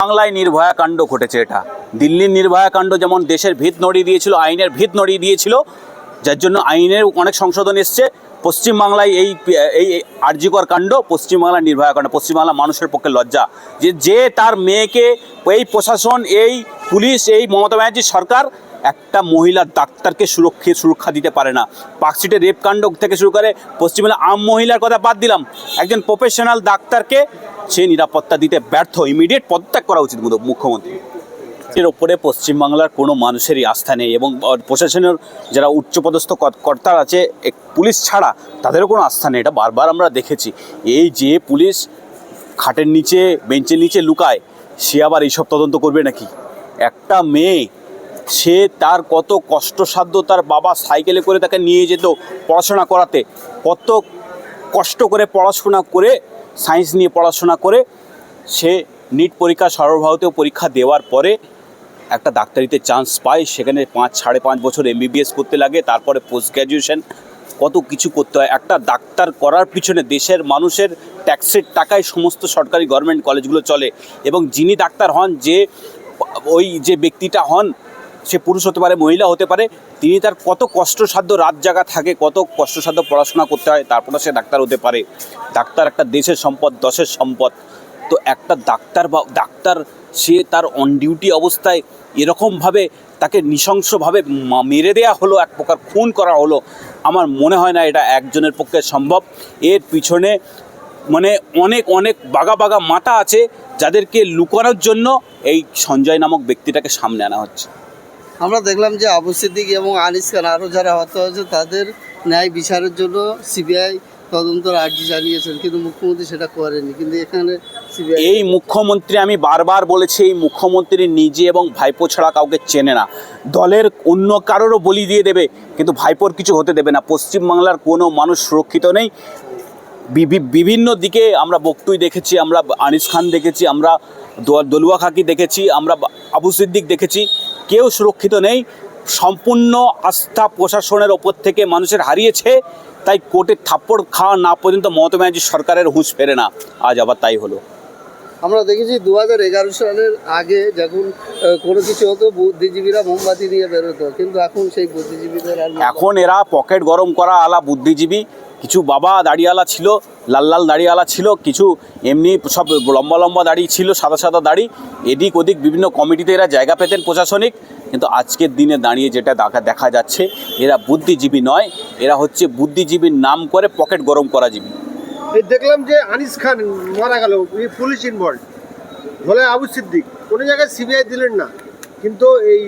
বাংলায় নির্ভয়া কাণ্ড ঘটেছে এটা। দিল্লির নির্ভয়া কাণ্ড যেমন দেশের ভিত নড়িয়ে দিয়েছিল, আইনের ভিত নড়িয়ে দিয়েছিল, যার জন্য আইনের অনেক সংশোধন এসছে। পশ্চিমবাংলায় এই এই আর্যিকর কাণ্ড, পশ্চিমবাংলার নির্ভয়া কাণ্ড, পশ্চিমবাংলার মানুষের পক্ষে লজ্জা। যে যে তার মেয়েকে, এই প্রশাসন, এই পুলিশ, এই মমতা ব্যানার্জির সরকার একটা মহিলা ডাক্তারকে সুরক্ষা সুরক্ষা দিতে পারে না। পার্কশিটে রেপ কাণ্ড থেকে শুরু করে পশ্চিমবাংলা আম মহিলার কথা বাদ দিলাম। একজন প্রফেশনাল ডাক্তারকে সে নিরাপত্তা দিতে ব্যর্থ। ইমিডিয়েট পদত্যাগ করা উচিত মুখ্যমন্ত্রী। এর ওপরে পশ্চিমবাংলার কোনো মানুষেরই আস্থা নেই এবং প্রশাসনের যারা উচ্চপদস্থ কর- কর্তার আছে পুলিশ ছাড়া তাদেরও কোনো আস্থা নেই। এটা বারবার আমরা দেখেছি। এই যে পুলিশ খাটের নিচে, বেঞ্চের নিচে লুকায়, সে আবার এইসব তদন্ত করবে নাকি? একটা মেয়ে সে তার কত কষ্টসাধ্য তার বাবা সাইকেলে করে তাকে নিয়ে যেত পড়াশোনা করাতে। কত কষ্ট করে পড়াশোনা করে, সায়েন্স নিয়ে পড়াশোনা করে সে নিট পরীক্ষা, সর্বভারতীয় পরীক্ষা দেওয়ার পরে একটা ডাক্তারিতে চান্স পায়। সেখানে পাঁচ, সাড়ে পাঁচ বছর এমবিবিএস করতে লাগে, তারপরে পোস্ট গ্র্যাজুয়েশন কত কিছু করতে হয়। একটা ডাক্তার করার পিছনে দেশের মানুষের ট্যাক্সের টাকায় সমস্ত সরকারি গভর্নমেন্ট কলেজগুলো চলে এবং যিনি ডাক্তার হন, যে ওই যে ব্যক্তিটা হন সে পুরুষ হতে পারে, মহিলা হতে পারে, তিনি তার কত কষ্টসাধ্য রাত জাগা থাকে, কত কষ্টসাধ্য পড়াশোনা করতে হয় তারপরে সে ডাক্তার হতে পারে। ডাক্তার একটা দেশের সম্পদ, দশের সম্পদ। তো একটা ডাক্তার বা, ডাক্তার সে তার অন ডিউটি অবস্থায় এরকমভাবে তাকে নৃশংসভাবে মেরে দেয়া হলো, এক প্রকার খুন করা হলো, আমার মনে হয় না এটা একজনের পক্ষে সম্ভব। এর পিছনে মানে অনেক অনেক বাগা বাগা মাথা আছে, যাদেরকে লুকানোর জন্য এই সঞ্জয় নামক ব্যক্তিটাকে সামনে আনা হচ্ছে। আমরা দেখলাম যে আবু সিদ্দিক এবং আনিস খান আরও যারা হত হয়েছে, তাদের ন্যায় বিচারের জন্য সিবিআই তদন্তের আর্জি জানিয়েছেন, কিন্তু মুখ্যমন্ত্রী সেটা করেনি কিন্তু এখানে সিবিআই এই মুখ্যমন্ত্রী, আমি বারবার বলেছি, এই মুখ্যমন্ত্রী নিজে এবং ভাইপো ছাড়া কাউকে চেনে না। দলের অন্য কারোরও বলি দিয়ে দেবে, কিন্তু ভাইপোর কিছু হতে দেবে না। পশ্চিমবাংলার কোনো মানুষ সুরক্ষিত নেই। বিভি- বিভিন্ন দিকে আমরা বক্তুই দেখেছি, আমরা আনিস খান দেখেছি, আমরা দলুয়া খাকি দেখেছি, আমরা আবু সিদ্দিক দেখেছি। কেউ সুরক্ষিত নেই। সম্পূর্ণ আস্থা প্রশাসনের ওপর থেকে মানুষের হারিয়েছে। তাই কোর্টের থাপ্পড় খাওয়া না পর্যন্ত মমতা ব্যানার্জি সরকারের হুঁশ ফেরে না। আজ আবার তাই হলো। আমরা দেখেছি দু হাজার এগারো সালের আগে যখন কোনো কিছু হতো বুদ্ধিজীবীরা মোমবাতি নিয়ে বেরোতো। কিন্তু এখন সেই বুদ্ধিজীবীদের এখন এরা পকেট গরম করা আলা বুদ্ধিজীবী। কিছু বাবা দাড়িওয়ালা ছিল, লাল লাল দাড়িওয়ালা ছিল, কিছু এমনি সব লম্বা লম্বা দাড়ি ছিল, সাদা সাদা দাড়ি। এদিক ওদিক বিভিন্ন কমিটিতে এরা জায়গা পেতেন প্রশাসনিক, কিন্তু আজকের দিনে দাঁড়িয়ে যেটা দেখা দেখা যাচ্ছে, এরা বুদ্ধিজীবী নয়, এরা হচ্ছে বুদ্ধিজীবীর নাম করে পকেট গরম করা জীবী। দেখলাম যে আনিস খান মারা গেল পুলিশ ইনভলভ হলে আবু সিদ্দিক, কোনো জায়গায় সিবিআই দিলেন না, কিন্তু এই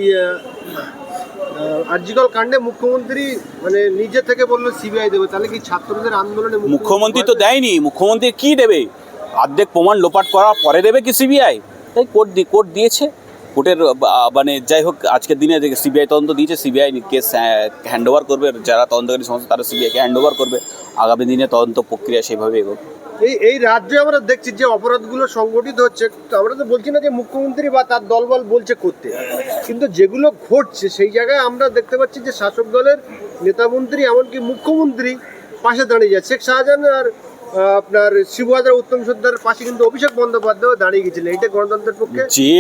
আর্জিকল কাণ্ডে মুখ্যমন্ত্রী মানে নিজে থেকে বলল সিবিআই দেবে তাহলে কি ছাত্রদের আন্দোলনে মুখ্যমন্ত্রী তো দেয়নি মুখ্যমন্ত্রী কি দেবে? অর্ধেক প্রমাণ লোপাট করার পরে দেবে কি সিবিআই? তাই কোর্ট দি কোর্ট দিয়েছে কোর্টের মানে যাই হোক আজকের দিনে সিবিআই তদন্ত দিয়েছে সিবিআই কেস হ্যান্ড ওভার করবে যারা তদন্তকারী সংস্থা তারা সিবিআইকে হ্যান্ড ওভার করবে। আগামী দিনে তদন্ত প্রক্রিয়া সেভাবে এগোবে। এই এই রাজ্যে আমরা দেখছি যে অপরাধগুলো সংগঠিত হচ্ছে আমরা তো বলছি না যে মুখ্যমন্ত্রী বা তার দলবল বলছে করতে। কিন্তু যেগুলো ঘটছে সেই জায়গায় আমরা দেখতে পাচ্ছি যে শাসক দলের নেতামন্ত্রী এমনকি মুখ্যমন্ত্রী পাশে দাঁড়িয়ে যায় শেখ শাহজাহান আর আপনার শিবহাজার উত্তম সর্দার পাশে কিন্তু অভিষেক বন্দ্যোপাধ্যায় দাঁড়িয়ে গেছিলেন এটা গণতন্ত্রের পক্ষে যে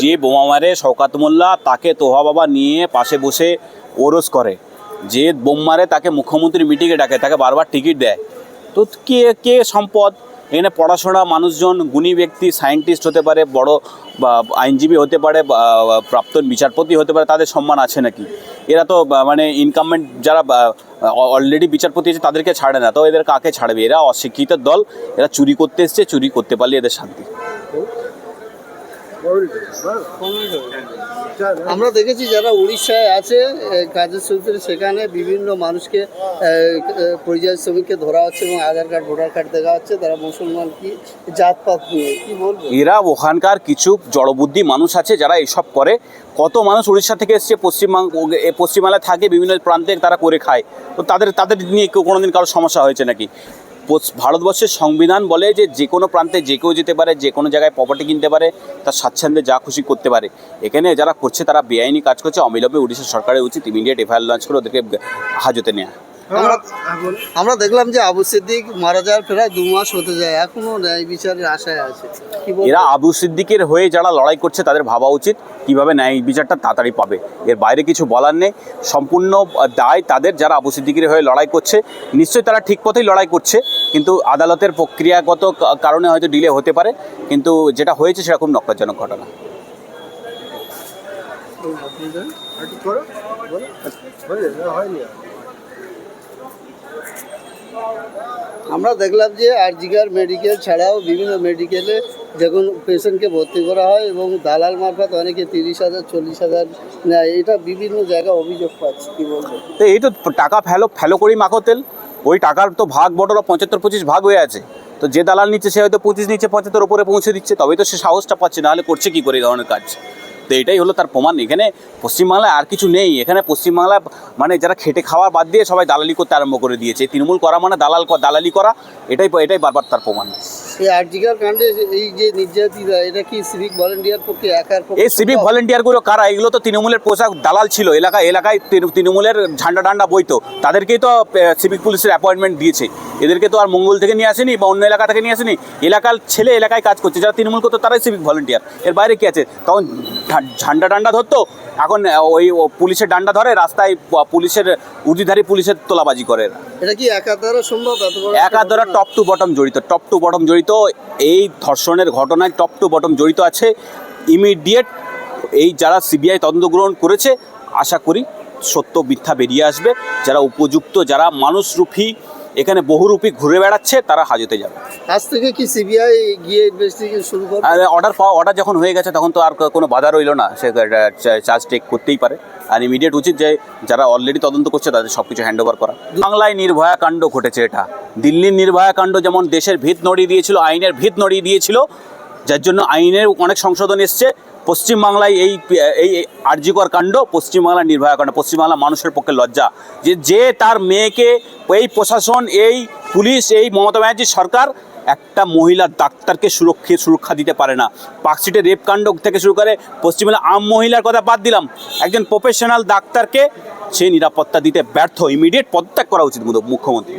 যে বোমা মারে শওকাত মোল্লা তাকে তোহা বাবা নিয়ে পাশে বসে ওরস করে। যে বোম মারে তাকে মুখ্যমন্ত্রী মিটিংয়ে ডাকে তাকে বারবার টিকিট দেয়। তো কে কে সম্পদ? এখানে পড়াশোনা মানুষজন, গুণী ব্যক্তি, সায়েন্টিস্ট হতে পারে, বড় বা আইনজীবী হতে পারে বা প্রাক্তন বিচারপতি হতে পারে, তাদের সম্মান আছে নাকি? এরা তো মানে ইনকামেন্ট যারা অলরেডি বিচারপতি আছে, তাদেরকে ছাড়ে না, তো এদের কাকে ছাড়বে? এরা অশিক্ষিত দল, এরা চুরি করতে এসছে, চুরি করতে পারলে এদের শান্তি। আমরা দেখেছি যারা উড়িষ্যায় আছে কাজের সূত্রে সেখানে বিভিন্ন মানুষকে পরিযায়ী শ্রমিককে ধরা হচ্ছে এবং আধার কার্ড, ভোটার কার্ড দেখা হচ্ছে। তারা মুসলমান কি জাতপাত নিয়ে, কি বলব? এরা ওখানকার কিছু জড়বুদ্ধি মানুষ আছে যারা এসব করে। কত মানুষ উড়িষ্যা থেকে এসছে পশ্চিমবঙ্গ পশ্চিমবাংলায় থাকে, বিভিন্ন প্রান্তে তারা করে খায়। তো তাদের তাদের নিয়ে কোনোদিন কারও সমস্যা হয়েছে নাকি? ভারতবর্ষের সংবিধান বলে যে যে কোনো প্রান্তে যে কেউ যেতে পারে যে কোনো জায়গায় প্রপার্টি কিনতে পারে তার স্বাচ্ছন্দ্যে যা খুশি করতে পারে। এখানে যারা করছে তারা বেআইনি কাজ করছে। অবিলম্বে উড়িষ্যা সরকারের উচিত ইমিডিয়েট এফআইআর লঞ্চ করে ওদেরকে হাজতে নেওয়া আমরা আমরা দেখলাম যে আবু সিদ্দিক মারা যাওয়ার প্রায় দু মাস হতে যায় এখনও ন্যায় বিচারের আশায় আছে। এরা আবু সিদ্দিকের হয়ে যারা লড়াই করছে তাদের ভাবা উচিত কীভাবে ন্যায় বিচারটা তাড়াতাড়ি পাবে। এর বাইরে কিছু বলার নেই। সম্পূর্ণ দায় তাদের যারা আবু সিদ্দিকের হয়ে লড়াই করছে। নিশ্চয়ই তারা ঠিক পথেই লড়াই করছে। কিন্তু আদালতের প্রক্রিয়াগত কারণে হয়তো ডিলে হতে পারে, কিন্তু যেটা হয়েছে সেরকম নক্কারজনক ঘটনা। আমরা দেখলাম যে আরজিগার মেডিকেল ছাড়াও বিভিন্ন মেডিকেলে যখন পেশেন্টকে ভর্তি করা হয় এবং দালাল মারফত অনেকে তিরিশ হাজার, চল্লিশ হাজার নেয়। এটা বিভিন্ন জায়গায় অভিযোগ পাচ্ছি, কী বলব? তো এই তো টাকা ফেলো ফেলো করি মাখো তেল ওই টাকার তো ভাগ বটরা পঁচাত্তর, পঁচিশ ভাগ হয়ে আছে। তো যে দালাল নিচ্ছে, সে হয়তো পঁচিশ নিচ্ছে, পঁচাত্তর উপরে পৌঁছে দিচ্ছে, তবেই তো সে সাহসটা পাচ্ছে, নাহলে করছে কি করে এই ধরনের কাজ? তো এটাই হলো তার প্রমাণ। এখানে পশ্চিমবাংলায় আর কিছু নেই। এখানে পশ্চিমবাংলায় মানে যারা খেটে খাওয়া বাদ দিয়ে সবাই দালালি করতে আরম্ভ করে দিয়েছে। তৃণমূল করা মানে দালাল দালালি করা এটাই এটাই বারবার তার প্রমাণ। এই আরজিগার কাণ্ডে এই যে নির্যাতিতা এটা কি সিভিক ভলেন্টিয়ার পক্ষে একার এই সিভিক? ভলেন্টিয়ারগুলো কারা? এগুলো তো তৃণমূলের পোশাক দালাল ছিল। এলাকা এলাকায় তৃণ- তৃণমূলের ঝান্ডা ডান্ডা বইতো। তাদেরকেই তো সিভিক পুলিশের অ্যাপয়েন্টমেন্ট দিয়েছে। এদেরকে তো আর মঙ্গল থেকে নিয়ে আসেনি বা অন্য এলাকা থেকে নিয়ে আসেনি। এলাকার ছেলে এলাকায় কাজ করছে। যারা তৃণমূল করতো তারাই সিভিক ভলেন্টিয়ার এর বাইরে কি আছে? তখন ঝান্ডা ডান্ডা ধরতো এখন ওই পুলিশের ডান্ডা ধরে রাস্তায় পুলিশের উর্দিধারী পুলিশের তোলাবাজি করে এটা কি একার দ্বারা সম্ভব? টপ টু বটম জড়িত টপ টু বটম জড়িত এই ধর্ষণের ঘটনায় টপ টু বটম জড়িত আছে। ইমিডিয়েট এই যারা সিবিআই তদন্ত গ্রহণ করেছে আশা করি সত্য মিথ্যা বেরিয়ে আসবে। যারা উপযুক্ত যারা মানুষরূপী এখানে বহুরূপী ঘুরে বেড়াচ্ছে তারা হাজতে যাবে। আজ থেকে কি সিবিআই গিয়ে ইনভেস্টিগেশন শুরু করবে? আর অর্ডার পাওয়া অর্ডার যখন হয়ে গেছে তখন তো আর কোনো বাধা রইল না। সে চার্জ টেক করতেই পারে। আর ইমিডিয়েট উচিত যে যারা অলরেডি তদন্ত করছে তাদের সব কিছু হ্যান্ড ওভার করা। বাংলায় নির্ভয়া কাণ্ড ঘটেছে এটা। দিল্লির নির্ভয়া কাণ্ড যেমন দেশের ভিত নড়িয়ে দিয়েছিল আইনের ভিত নড়িয়ে দিয়েছিল যার জন্য আইনের অনেক সংশোধন এসছে। পশ্চিমবাংলায় এই এই আর্যিকর কাণ্ড পশ্চিমবাংলার নির্ভয়া কাণ্ড পশ্চিমবাংলার মানুষের পক্ষে লজ্জা। যে যে তার মেয়েকে এই প্রশাসন, এই পুলিশ, এই মমতা ব্যানার্জির সরকার একটা মহিলা ডাক্তারকে সুরক্ষা সুরক্ষা দিতে পারে না। পার্কশিটের রেপ কাণ্ড থেকে শুরু করে পশ্চিমবাংলা আম মহিলার কথা বাদ দিলাম। একজন প্রফেশনাল ডাক্তারকে সে নিরাপত্তা দিতে ব্যর্থ। ইমিডিয়েট পদত্যাগ করা উচিত মুখ্যমন্ত্রী।